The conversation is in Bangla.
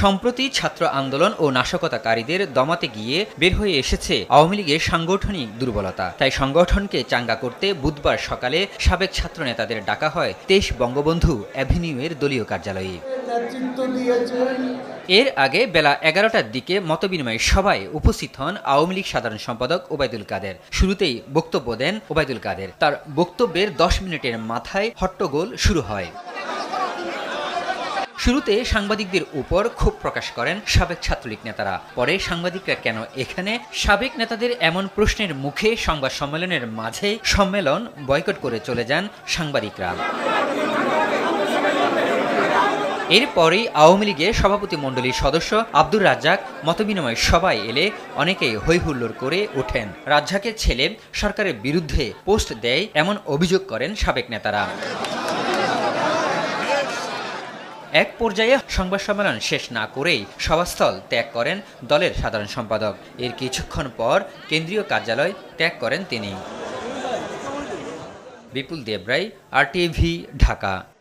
সম্প্রতি ছাত্র আন্দোলন ও নাশকতাকারীদের দমাতে গিয়ে বের হয়ে এসেছে আওয়ামী লীগের সাংগঠনিক দুর্বলতা। তাই সংগঠনকে চাঙ্গা করতে বুধবার সকালে সাবেক ছাত্র নেতাদের ডাকা হয় তেইশ বঙ্গবন্ধু অ্যাভিনিউয়ের দলীয় কার্যালয়ে। এর আগে বেলা এগারোটার দিকে মতবিনিময় সভায় উপস্থিত হন আওয়ামী লীগ সাধারণ সম্পাদক ওবায়দুল কাদের। শুরুতেই বক্তব্য দেন ওবায়দুল কাদের। তার বক্তব্যের দশ মিনিটের মাথায় হট্টগোল শুরু হয়। শুরুতে সাংবাদিকদের উপর ক্ষোভ প্রকাশ করেন সাবেক ছাত্রলীগ নেতারা। পরে সাংবাদিকরা কেন এখানে? সাবেক নেতাদের এমন প্রশ্নের মুখে সংবাদ সম্মেলনের মাঝে সম্মেলন বয়কট করে চলে যান সাংবাদিকরা। এরপরেই আওয়ামী লীগের সভাপতি মণ্ডলীর সদস্য আব্দুর রাজ্জাক মতবিনিময় সভায় এলে অনেকেই হৈহুল্লোড় করে ওঠেন। রাজ্জাকের ছেলে সরকারের বিরুদ্ধে পোস্ট দেয় এমন অভিযোগ করেন সাবেক নেতারা। এক পর্যায়ে সংবাদ সম্মেলন শেষ না করেই সভাস্থল ত্যাগ করেন দলের সাধারণ সম্পাদক। এর কিছুক্ষণ পর কেন্দ্রীয় কার্যালয় ত্যাগ করেন তিনি। বিপুল দেবরাই আর ঢাকা।